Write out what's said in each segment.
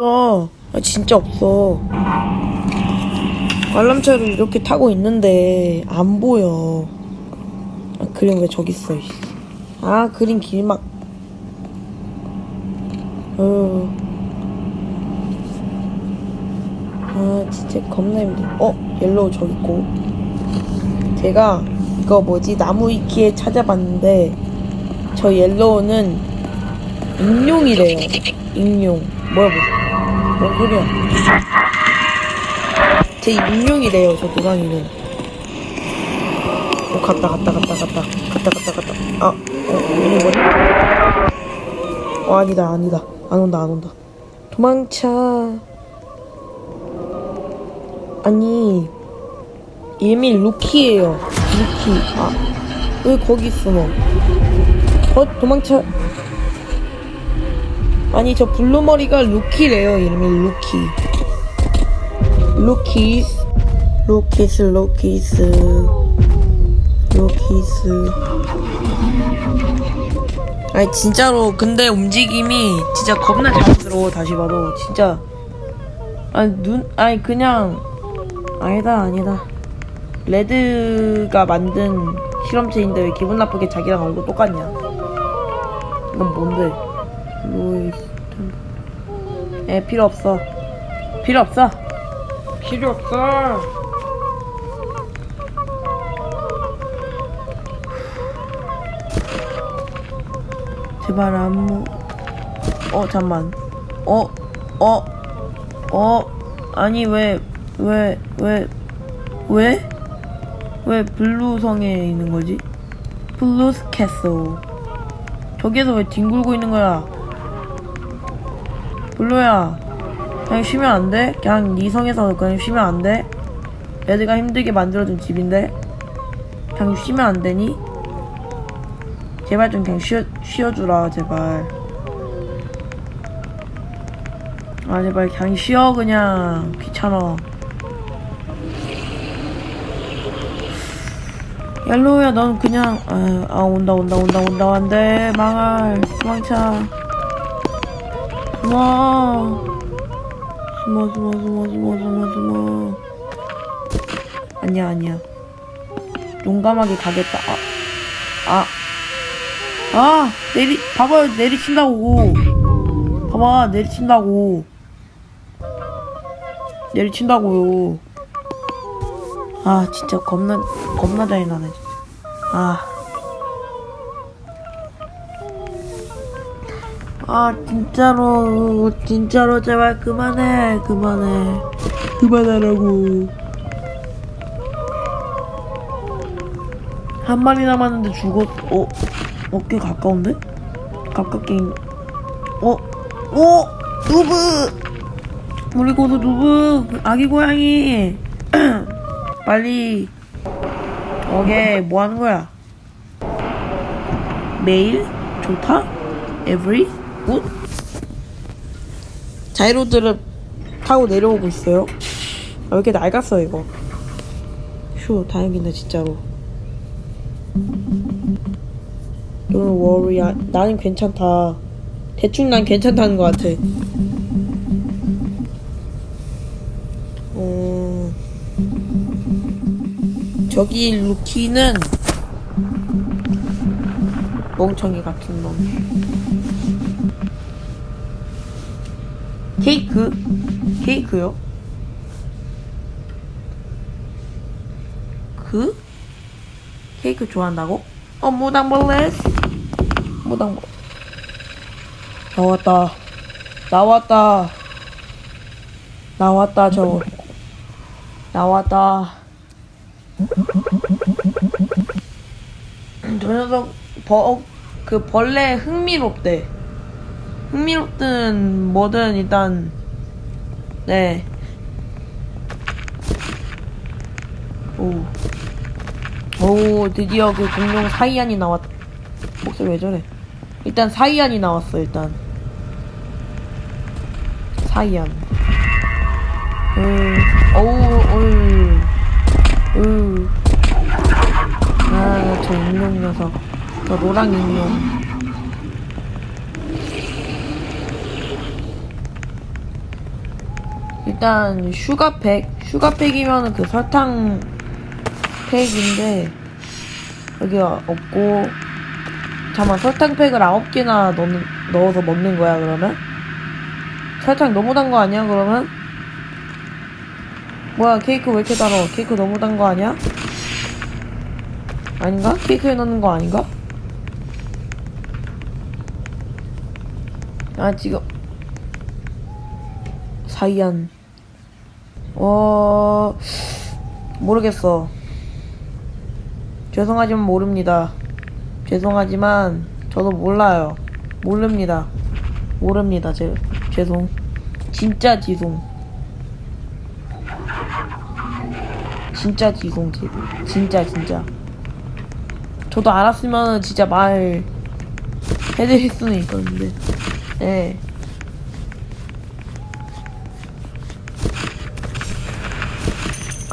어, 아, 진짜 없어. 관람차를 이렇게 타고 있는데 안 보여. 아, 그림 왜 저기 있어? 아, 그림 길막. 어. 아, 진짜 겁나 힘들어. 어, 옐로우 저기 있고. 제가 이거 뭐지 나무 위키에 찾아봤는데 저 옐로우는 익룡이래요. 익룡. 뭐야 뭐? 뭔 소리야? 제 익룡이래요. 저 노랑이는. 어 갔다 갔다 갔다 갔다 갔다 갔다 갔다. 아, 어 이게 뭐지? 어 아니다 아니다 안 온다 안 온다. 도망쳐. 아니 이름이 루키예요. 루키. 아, 왜 거기 있어 너? 어, 도망쳐. 아니 저 블루머리가 루키래요. 이름이 루키. 루키스, 루키스, 루키스, 루키스. 아니 진짜로 근데 움직임이 진짜 겁나 자연스러워 다시 봐도 진짜. 아니 눈, 아니 그냥 아니다 아니다. 레드가 만든 실험체인데 왜 기분 나쁘게 자기랑 얼굴 똑같냐? 이건 뭔데? 로이스 템플. 에 필요 없어. 필요 없어. 필요 없어. 제발 안무. 어 잠만. 어 어, 어, 아니 왜 왜 왜 왜? 왜 블루 성에 있는 거지? 블루스 캐슬. 저기에서 왜 뒹굴고 있는 거야? 블루야, 그냥 쉬면 안 돼? 그냥 네 성에서 그냥 쉬면 안 돼? 애들가 힘들게 만들어준 집인데? 그냥 쉬면 안 되니? 제발 좀 그냥 쉬어, 쉬어주라, 제발. 아, 제발 그냥 쉬어, 그냥. 귀찮아. 얄로우야 넌 그냥 아, 아 온다 온다 온다 온다 안돼 망할 도망쳐 숨어 숨어 숨어 숨어 숨어 숨어 숨어 아니야 아니야. 용감하게 가겠다. 아 아. 아, 내리 봐봐요 내리친다고. 봐봐 내리친다고. 내리친다고요. 아 진짜 겁나 겁나 잔인하네 진짜. 아. 아 진짜로 진짜로 제발 그만해 그만해 그만하라고 한 마리 남았는데 죽었 어? 어꽤 가까운데? 가깝게 어? 어? 누브 우리 고수 누브 아기 고양이 빨리 오케이 뭐 하는 거야? 매일 좋다? every good? 자이로드를 타고 내려오고 있어요. 아, 왜 이렇게 낡았어 이거? 휴 다행이네 진짜로. Don't worry, 아, 나는 괜찮다. 대충 난 괜찮다는 것 같아. 음. 저기 루키는 멍청이 같은 놈. 케이크? 케이크요? 그? 케이크 좋아한다고? 어, 무당벌레? 무당벌 나왔다. 나왔다. 나왔다, 저거. 나왔다. 저 녀석 버, 그 벌레 흥미롭대. 흥미롭든 뭐든 일단 네. 오. 오 드디어 그 공룡 사이안이 나왔. 목소리 왜 저래? 일단 사이안이 나왔어 일단. 사이안. 음. 어우 어우. 으. 아, 저 인룡 녀석. 저 노랑 인룡. 일단 슈가팩 슈가팩이면 그 설탕 팩인데 여기 없고 잠깐 설탕팩을 아홉 개나 넣는, 넣어서 먹는 거야 그러면? 설탕 너무 단 거 아니야 그러면? 뭐야 케이크 왜 이렇게 달아? 케이크 너무 단 거 아니야? 아닌가? 케이크에 넣는 거 아닌가? 아 지금 사이안 어 모르겠어. 죄송하지만 모릅니다. 죄송하지만 저도 몰라요. 모릅니다. 모릅니다. 제 죄송. 진짜 지송. 진짜 지송. 지 진짜 진짜. 저도 알았으면 진짜 말 해드릴 수는 있었는데. 예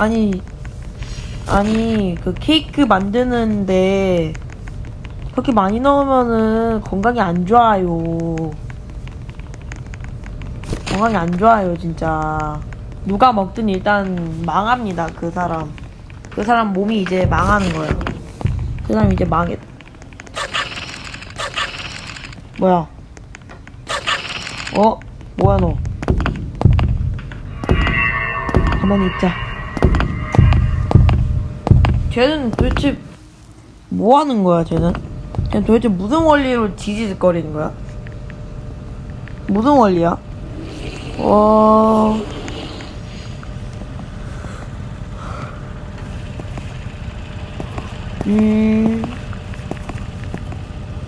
아니 아니 그 케이크 만드는데 그렇게 많이 넣으면은 건강에 안 좋아요. 건강에 안 좋아요 진짜. 누가 먹든 일단 망합니다 그 사람. 그 사람 몸이 이제 망하는 거예요. 그 사람 이제 망했 뭐야? 어? 뭐야 너? 가만히 있자 쟤는 도대체 뭐 하는 거야, 쟤는? 쟤는 도대체 무슨 원리로 지지직거리는 거야? 무슨 원리야? 어... 음...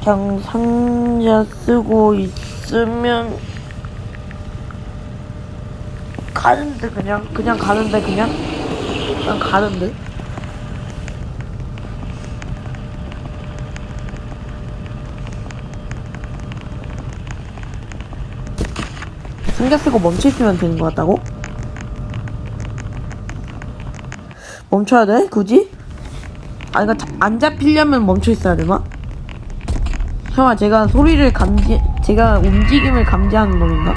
그냥 상자 쓰고 있으면 가는데 그냥 그냥 가는데 그냥 그냥 가는데 상자 쓰고 멈춰 있으면 되는 것 같다고? 멈춰야 돼? 굳이? 아, 이거 안 잡히려면 멈춰 있어야 되나? 설마 제가 소리를 감지, 제가 움직임을 감지하는 놈인가?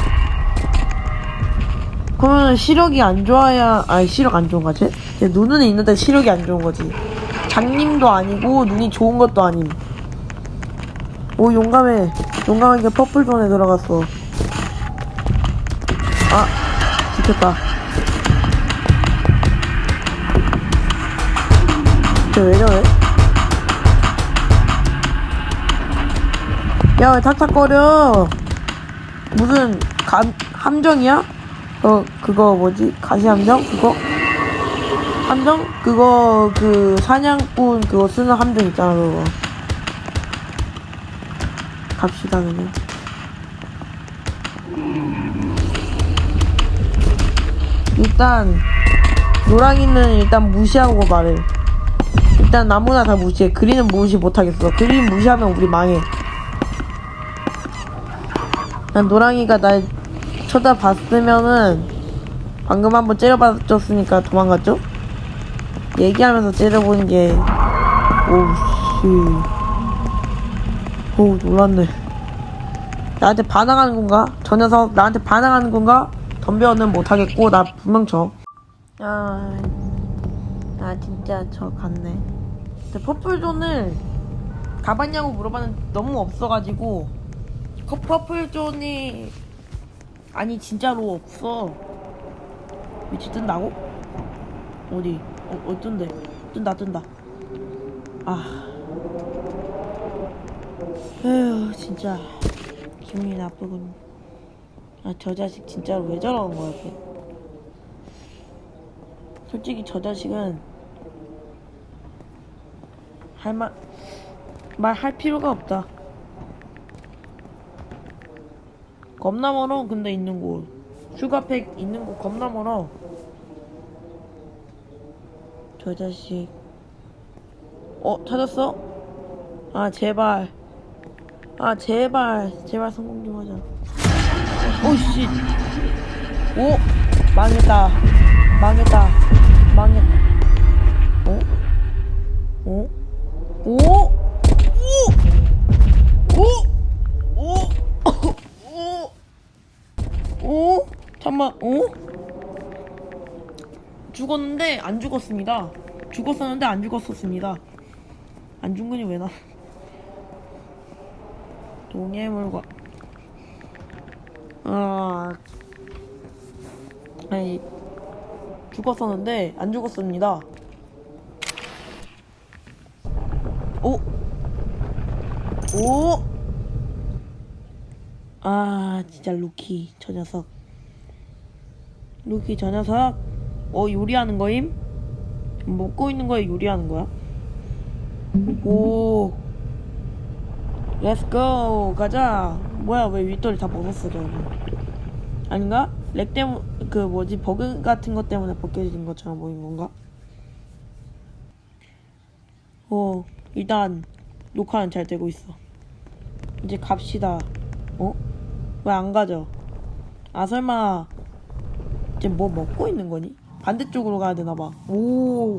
그러면 시력이 안 좋아야, 아니, 시력 안 좋은 거지? 제 눈은 있는데 시력이 안 좋은 거지. 장님도 아니고, 눈이 좋은 것도 아님. 오, 용감해. 용감하게 퍼플존에 들어갔어. 아, 지켰다. 쟤왜 저래? 야, 왜 탁탁거려? 무슨, 감, 함정이야? 어, 그거 뭐지? 가시함정? 그거? 함정? 그거, 그, 사냥꾼 그거 쓰는 함정 있잖아, 그거. 갑시다, 그냥. 일단 노랑이는 일단 무시하고 말해. 일단 아무나 다 무시해. 그리는 무시 못하겠어. 그리 무시하면 우리 망해. 난 노랑이가 날 쳐다봤으면은 방금 한번 째려봤었으니까 도망갔죠? 얘기하면서 째려보는 게 오우 씨 오우 놀랐네 나한테 반항하는 건가? 저 녀석 나한테 반항하는 건가? 덤벼는 못하겠고 나 분명 져. 아, 나 진짜 저 갔네. 근데 퍼플존을 가봤냐고 물어봤는데 너무 없어가지고 그 퍼플존이 아니 진짜로 없어. 위치 뜬다고? 어디? 어, 어 뜬대. 뜬다 뜬다. 아. 에휴 진짜 기분이 나쁘군. 아, 저 자식 진짜로 왜 저러는 거야, 걔? 솔직히 저 자식은 할 말, 말할 필요가 없다. 겁나 멀어, 근데 있는 곳. 슈가팩 있는 곳 겁나 멀어. 저 자식. 어, 찾았어? 아, 제발. 아, 제발. 제발 성공 좀 하자. 오씨 오 망했다 망했다 망했다 어? 어? 오? 오? 오? 오? 오? 오? 잠만 오? 죽었는데 안 죽었습니다. 죽었었는데 안 죽었었습니다. 안 죽으니 왜 나? 동해물과 아 아니 죽었었는데 안 죽었습니다. 오! 오! 아, 진짜 루키, 저 녀석. 루키, 저 녀석. 어, 요리하는 거임? 먹고 있는 거에 요리하는 거야? 오. 렛츠고! 가자! 뭐야, 왜 윗돌이 다 벗었어, 저거. 아닌가? 렉 때문, 그 뭐지, 버그 같은 것 때문에 벗겨진 것처럼 보인 건가? 어, 일단 녹화는 잘 되고 있어. 이제 갑시다. 어? 왜 안 가죠? 아 설마 이제 뭐 먹고 있는 거니? 반대쪽으로 가야 되나 봐. 오,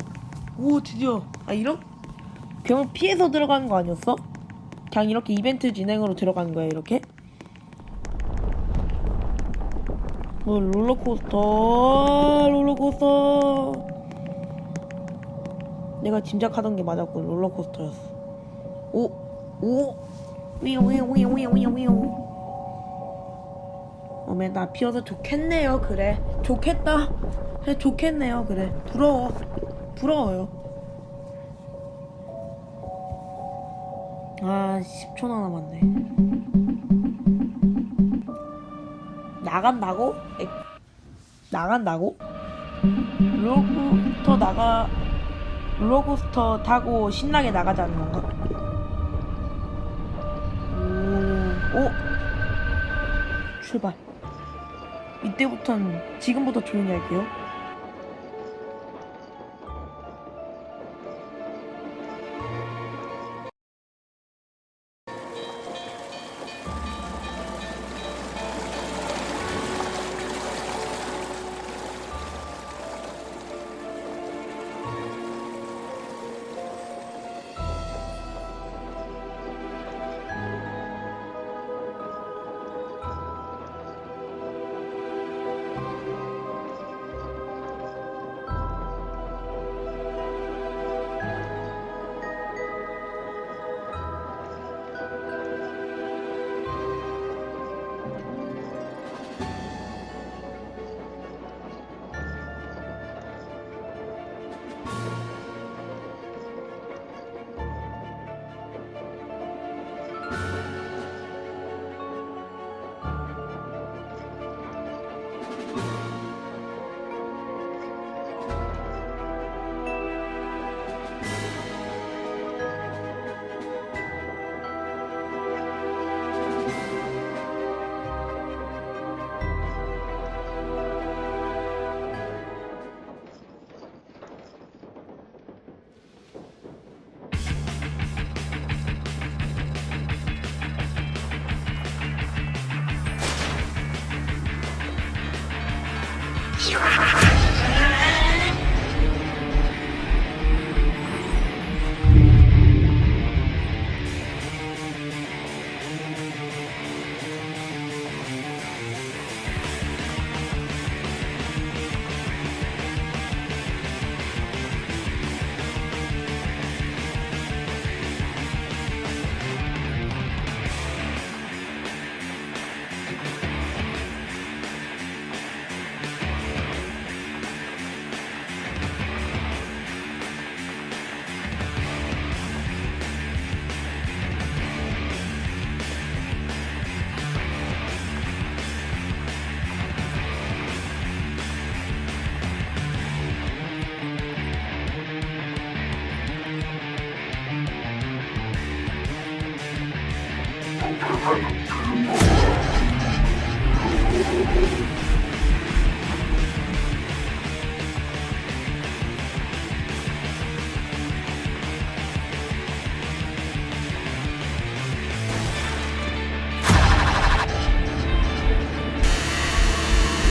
오 드디어. 아 이런? 괴물 피해서 들어가는 거 아니었어? 그냥 이렇게 이벤트 진행으로 들어가는 거야 이렇게? 뭐 롤러코스터, 롤러코스터. 내가 짐작하던 게 맞았군 롤러코스터였어 오! 오! 위용 어메 나 비어서 좋겠네요 그래 좋겠다 좋겠네요 그래 부러워 부러워요 아 10초나 남았네 나간다고? 에, 나간다고? 롤러코스터 나가 롤러코스터 타고 신나게 나가자는 건가? 오, 오, 출발. 이때부턴 지금부터 조용히 할게요. 唰唰唰。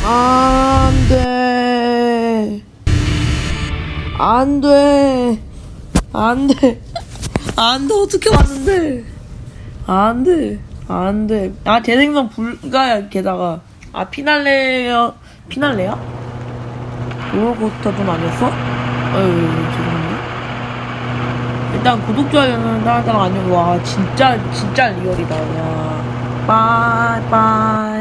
안 돼. 안 돼. 안 돼. 안 돼. 어떻게 왔는데? 안 돼. 안 돼. 아, 재생성 불가야, 게다가. 아, 피날레요. 피날레야? 롤코스터존 아니었어? 어휴 죄송합니다 일단 구독 좋아요는 따라따라 안녕 와 진짜 진짜 리얼이다 와 빠이빠이